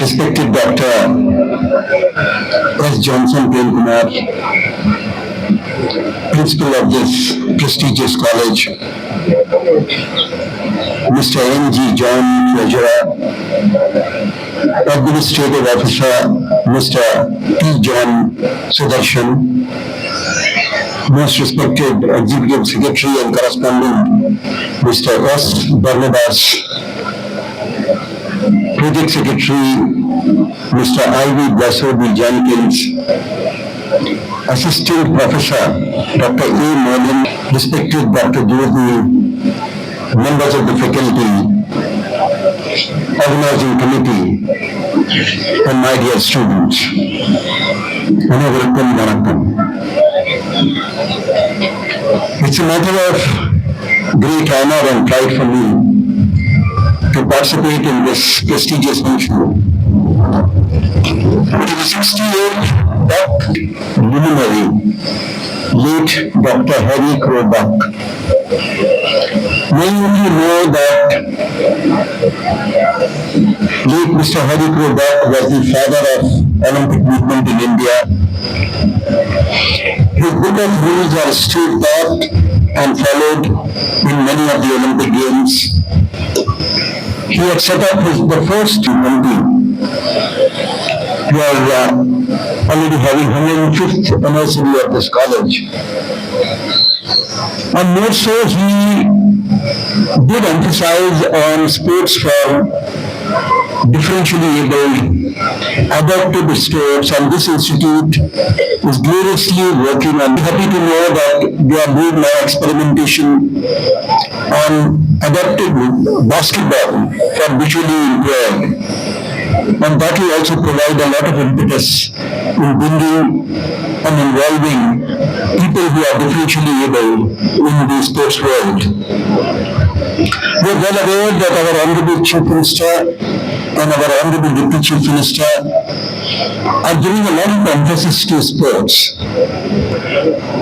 respected Dr. S. Johnson Prem Kumar, principal of this prestigious college, Mr. N. G. John, treasurer, administrative officer, Mr. T. John Sudarshan, most respected executive secretary and correspondent, Mr. S. Barnabas, Project Secretary Mr. Ivy Basaruddin Jenkins, Assistant Professor Dr. E. Merlin, respected Dr. Jyothi, members of the faculty, organizing committee, and my dear students, Anavarakam Vanakkam. It's a matter of great honor and pride for me to participate in this prestigious function. It is 68th Buck luminary, late Dr. Harry Crow Buck. Many of you know that late Mr. Harry Crow Buck was the father of Olympic movement in India. His book of rules are still taught and followed in many of the Olympic Games. He had set up his, the first Olympic. We are uh, already having 105th anniversary of this college. And more so, he did emphasize on sports for differentially abled, adapted sports, and this institute is gloriously working. I'm happy to know that they are doing now experimentation on adapted basketball for visually impaired. And that will also provide a lot of impetus in bringing and involving people who are differentially able in the sports world. We are well aware that our Honorable Chief Minister and our Honorable Deputy Chief Minister are giving a lot of emphasis to sports.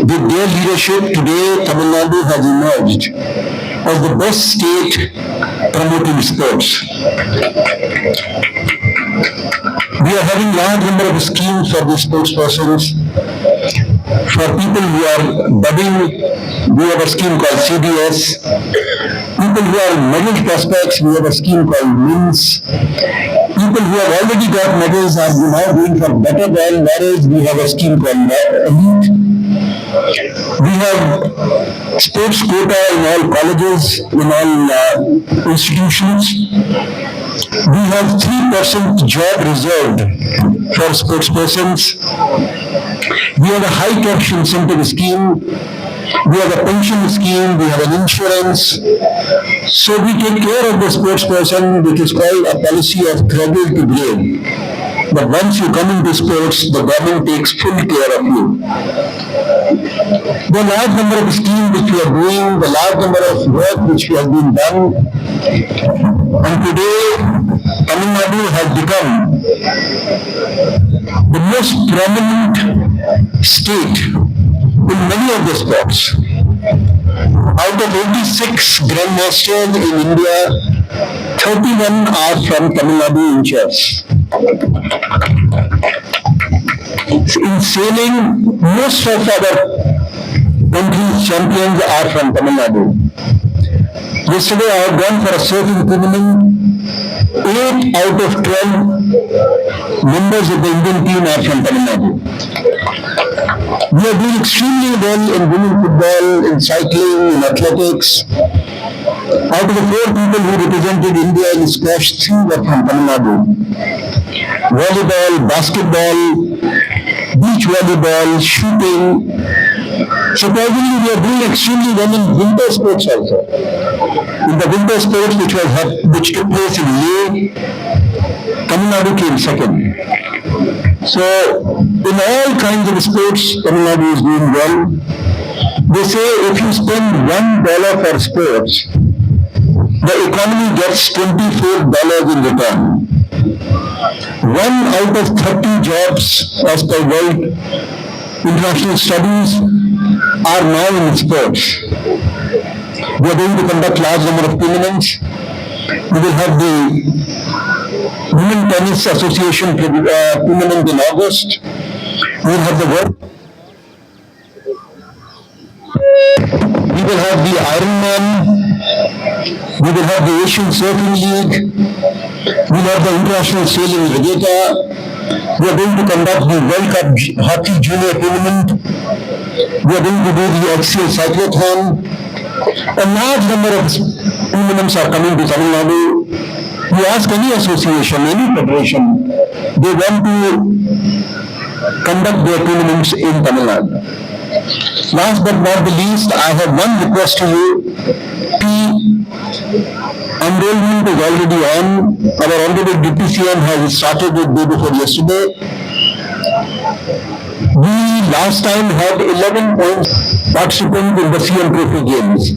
With their leadership today, Tamil Nadu has emerged as the best state promoting sports. We are having large number of schemes for the sports persons. For people who are budding, we have a scheme called CDS. People who are medal prospects, we have a scheme called MINS. People who have already got medals are now going for better than marriage, we have a scheme called Elite. We have sports quota in all colleges, in all uh, institutions. We have three percent job reserved for sports persons. We have a high cash incentive scheme. We have a pension scheme. We have an insurance. So we take care of the sports person, which is called a policy of cradle to grave. But once you come into sports, the government takes full care of you. The large number of schemes which we are doing, the large number of work which we have been done, and today Tamil Nadu has become the most prominent state in many of the sports. Out of 86 grandmasters in India, 31 are from Tamil Nadu in. In sailing, most of our country's champions are from Tamil Nadu. Yesterday I have gone for a surfing tournament. Eight out of 12 members of the Indian team are from Tamil Nadu. We are doing extremely well in women football, in cycling, in athletics. Out of the four people who represented India in squash, three were from Tamil Nadu. Volleyball, basketball, beach volleyball, shooting. Surprisingly, we are doing extremely well in winter sports also. In the winter sports which was which took place in May, Tamil Nadu came second. So, in all kinds of sports, Tamil Nadu is doing well. They say if you spend one dollar for sports, the economy gets twenty-four dollars in return. One out of thirty jobs as per World International Studies are now in sports. We are going to conduct large number of tournaments. We will have the Women Tennis Association uh, tournament in August. We will have the World. We will have the Ironman. We will have the Asian Surfing League. We will have the International Sailing Regatta. We are going to conduct the World Cup Hockey Junior Tournament. We are going to do the axial cyclotron. A large number of tournaments are coming to Tamil Nadu. You ask any association, any federation, they want to conduct their tournaments in Tamil Nadu. Last but not the least, I have one request to you. P enrollment is already on. Our honorable DPCM has started it day before yesterday. We last time had eleven point participants in the CM Games,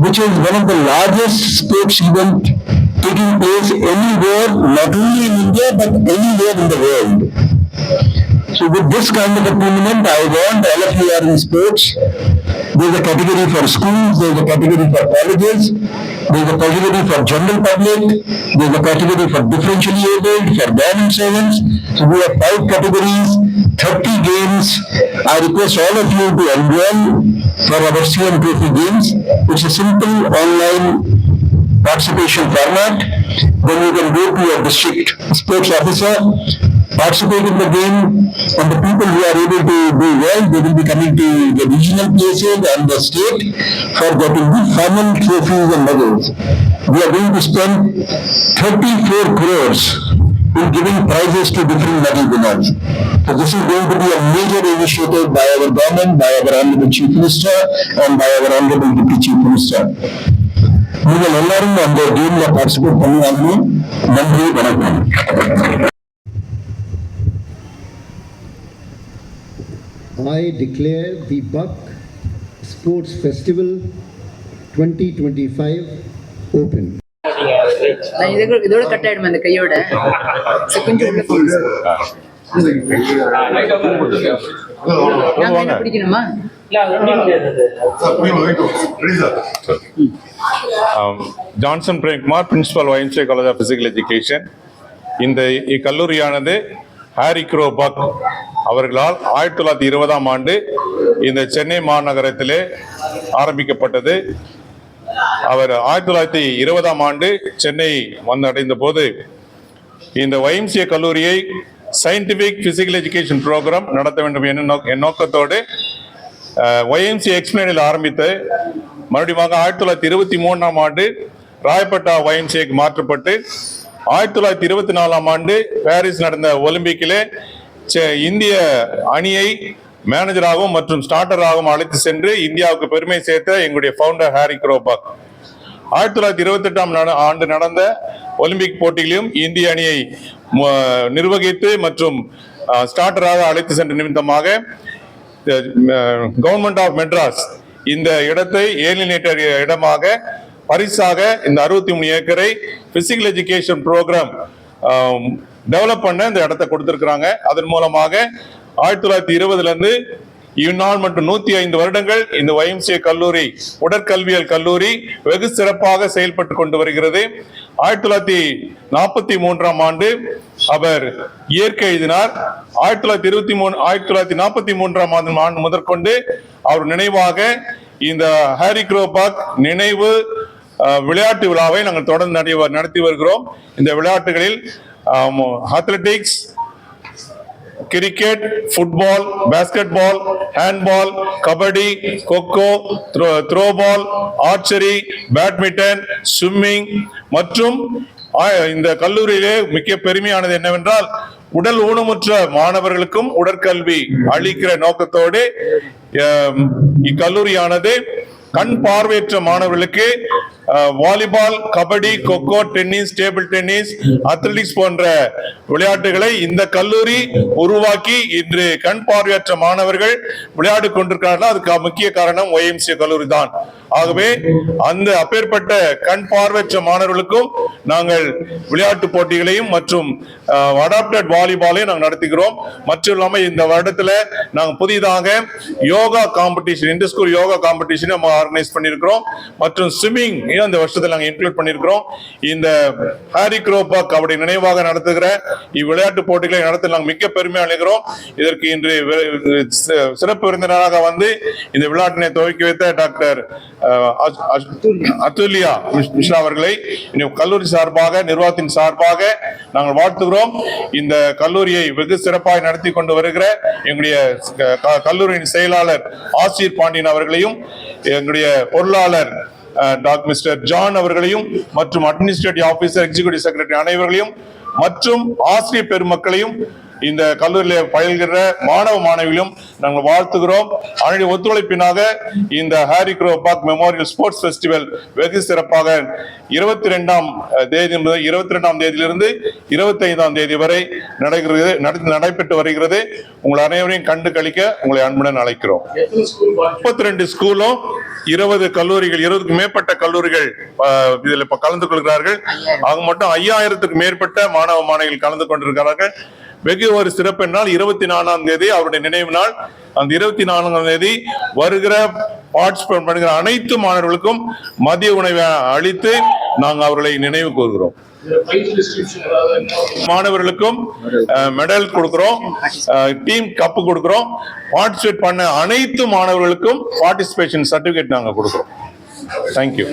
which is one of the largest sports event taking place anywhere, not only in India, but anywhere in the world. So with this kind of a tournament, I want all of you are in sports. There's a category for schools, there's a category for colleges, there's a category for general public, there's a category for differentially abled, for government servants. So we have five categories, thirty games. I request all of you to enroll for our CM Trophy Games. It's a simple online participation format. Then you can go to your district sports officer, participate in the game, and the people who are able to do well, they will be coming to the regional places and the state for getting the formal trophies and medals. We are going to spend thirty-four crores in giving prizes to different medal winners. So this is going to be a major initiative by our government, by our honorable chief minister, and by our honorable deputy chief minister. நீங்கள் எல்லாரும் அந்த கேம்ல participate பண்ணுவாங்க நன்றி வணக்கம் I declare the Buck Sports Festival 2025 open. நான் இதோட இதோட கட் ஆயிடும் அந்த கையோட. கொஞ்சம் உள்ள பிடிக்கணுமா Johnson Premkumar principal YMCA college of physical education. இந்த இக்கல்லூரியானது ஹாரி க்ரோ பக் அவர்களால் ஆயிரத்தி தொள்ளாயிரத்தி இருபதாம் ஆண்டு இந்த சென்னை மாநகரத்திலே ஆரம்பிக்கப்பட்டது. அவர் ஆயிரத்தி தொள்ளாயிரத்தி இருபதாம் ஆண்டு சென்னை வந்தடைந்த போது இந்த YMCA கல்லூரியை சயின்டிபிக் பிசிக்கல் எஜுகேஷன் ப்ரோக்ராம் நடத்த வேண்டும் என்ற நோக்க- என் நோக்கத்தோடு ஒய்எம்சி எக்ஸ்பிளைனில் ஆரம்பித்து மறுபடியும் ஆயிரத்தி தொள்ளாயிரத்தி இருபத்தி மூணாம் ஆண்டு ராயப்பட்டா ஒய்எம்சிக்கு மாற்றப்பட்டு ஆயிரத்தி தொள்ளாயிரத்தி இருபத்தி நாலாம் ஆண்டு பாரிஸ் நடந்த ஒலிம்பிக்கிலே இந்திய அணியை மேனேஜராகவும் மற்றும் ஸ்டார்டராகவும் அழைத்து சென்று இந்தியாவுக்கு பெருமை சேர்த்த எங்களுடைய ஃபவுண்டர் ஹாரி குரோபாக் ஆயிரத்தி தொள்ளாயிரத்தி இருபத்தி எட்டாம் ஆண்டு நடந்த ஒலிம்பிக் போட்டியிலும் இந்திய அணியை நிர்வகித்து மற்றும் ஸ்டார்டராக அழைத்து சென்ற நிமித்தமாக கவர்மெண்ட் ஆஃப் மெட்ராஸ் இந்த இடத்தை ஏலினேட்டர் இடமாக பரிசாக இந்த அறுபத்தி மூணு ஏக்கரை பிசிக்கல் எஜுகேஷன் ப்ரோக்ராம் டெவலப் பண்ண இந்த இடத்தை கொடுத்துருக்குறாங்க. அதன் மூலமாக ஆயிரத்தி தொள்ளாயிரத்தி இருபதுல இருந்து இந்நாள் மற்றும் நூத்தி ஐந்து வருடங்கள் இந்த ஒய்எம்சிஏ கல்லூரி உடற்கல்வியல் கல்லூரி வெகு சிறப்பாக செயல்பட்டு கொண்டு வருகிறது. ஆயிரத்தி தொள்ளாயிரத்தி நாற்பத்தி மூன்றாம் ஆண்டு அவர் இயற்கை எழுதினார். ஆயிரத்தி தொள்ளாயிரத்தி இருபத்தி மூணு ஆயிரத்தி தொள்ளாயிரத்தி நாற்பத்தி மூன்றாம் ஆண்டு ஆண்டு முதற்கொண்டு அவர் நினைவாக இந்த ஹாரி குரோபாக் நினைவு விளையாட்டு விழாவை நாங்கள் தொடர்ந்து நடத்தி- நடத்தி வருகிறோம். இந்த விளையாட்டுகளில் athletics cricket football basketball handball kabaddi kho kho throw ball archery badminton swimming மற்றும் இந்த கல்லூரியிலே மிக்க பெருமையானது என்னவென்றால் உடல் ஊனமுற்ற மாணவர்களுக்கும் உடற்கல்வி அளிக்கிற நோக்கத்தோடு இக்கல்லூரியானது கண் பார்வையற்ற மாணவர்களுக்கு volleyball kabaddi kho kho tennis table tennis athletics போன்ற விளையாட்டுகளை இந்த கல்லூரி உருவாக்கி இன்று கண் பார்வையற்ற மாணவர்கள் விளையாடி கொண்டிருக்கிறார்கள். அதுக்கு முக்கிய காரணம் ஒய்எம்சி கல்லூரி தான் ஆகவே அந்த அப்பேற்பட்ட கண் பார்வையற்ற மாணவர்களுக்கும் நாங்கள் விளையாட்டு போட்டிகளையும் மற்றும் அடாப்டட் வாலிபாலையும் நாங்கள் நடத்துகிறோம். மற்றும் இல்லாமல் இந்த வருடத்தில் நாங்கள் புதிதாக yoga competition inter school yoga competition நம்ம ஆர்கனைஸ் பண்ணியிருக்கிறோம். மற்றும் ஸ்விம்மிங் இந்த வருஷத்தில் நாங்கள் இன்க்ளூட் பண்ணியிருக்கிறோம். இந்த ஹாரி குரோபா கபடி நினைவாக நடத்துகிற இவ்விளையாட்டு போட்டிகளை நடத்த நாங்கள் மிக்க பெருமை அடைகிறோம். இதற்கு இன்று சிறப்பு விருந்தினராக வந்து இந்த விளையாட்டினை துவக்கி வைத்த டாக்டர் அத்துல்யா மிஸ்ரா அவர்களை கல்லூரி சார்பாக நிர்வாகத்தின் சார்பாக நாங்கள் வாழ்த்துகிறோம். இந்த கல்லூரியை வெகு சிறப்பாக நடத்தி கொண்டு வருகிற எங்களுடைய க- கல்லூரியின் செயலாளர் ஆசிர் பாண்டியன் அவர்களையும் எங்களுடைய பொருளாளர் டாக்டர் மிஸ்டர் ஜான் அவர்களையும் மற்றும் அட்மினிஸ்ட்ரேட்டிவ் ஆபீசர் எக்ஸிகியூட்டிவ் செக்ரட்டரி அனைவர்களையும் மற்றும் ஆசிரியர் பெருமக்களையும் இந்த கல்லூரியில பயில்கிற மாணவ மாணவிகளும் நாங்கள் வாழ்த்துகிறோம். அதனுடைய ஒத்துழைப்பினாக இந்த Harry Crobak memorial sports festival வெகு சிறப்பாக இருபத்தி ரெண்டாம் தேதி முதல் இருபத்தி ரெண்டாம் தேதியிலிருந்து இருபத்தி ஐந்தாம் தேதி வரை நடைகிறது நடந்து நடைபெற்று வருகிறது. உங்கள் அனைவரையும் கண்டு கழிக்க உங்களை அன்புடன் அழைக்கிறோம். முப்பத்தி ரெண்டு ஸ்கூலும் இருபது கல்லூரிகள் இருபதுக்கு மேற்பட்ட கல்லூரிகள் இதில் இப்போ கலந்து கொள்கிறார்கள். அது மட்டும் ஐயாயிரத்துக்கு மேற்பட்ட மாணவ மாணவிகள் கலந்து கொண்டிருக்கிறார்கள். வெகு ஒரு சிறப்பு என்றால் இருபத்தி நாலாம் தேதி அவருடைய நினைவு நாள். அந்த இருபத்தி நான்காம் தேதி வருகிற பார்ட்டிசிபேட் பண்ணுகிற அனைத்து மாணவர்களுக்கும் மதிய உணவை அளித்து நாங்கள் அவர்களை நினைவு கூறுகிறோம் மாணவர்களுக்கும் மெடல் கொடுக்கிறோம். டீம் கப் கொடுக்கிறோம். பார்ட்டிசிபேட் பண்ண அனைத்து மாணவர்களுக்கும் பார்ட்டிசிபேஷன் சர்டிபிகேட் நாங்கள் கொடுக்குறோம். தேங்க்யூ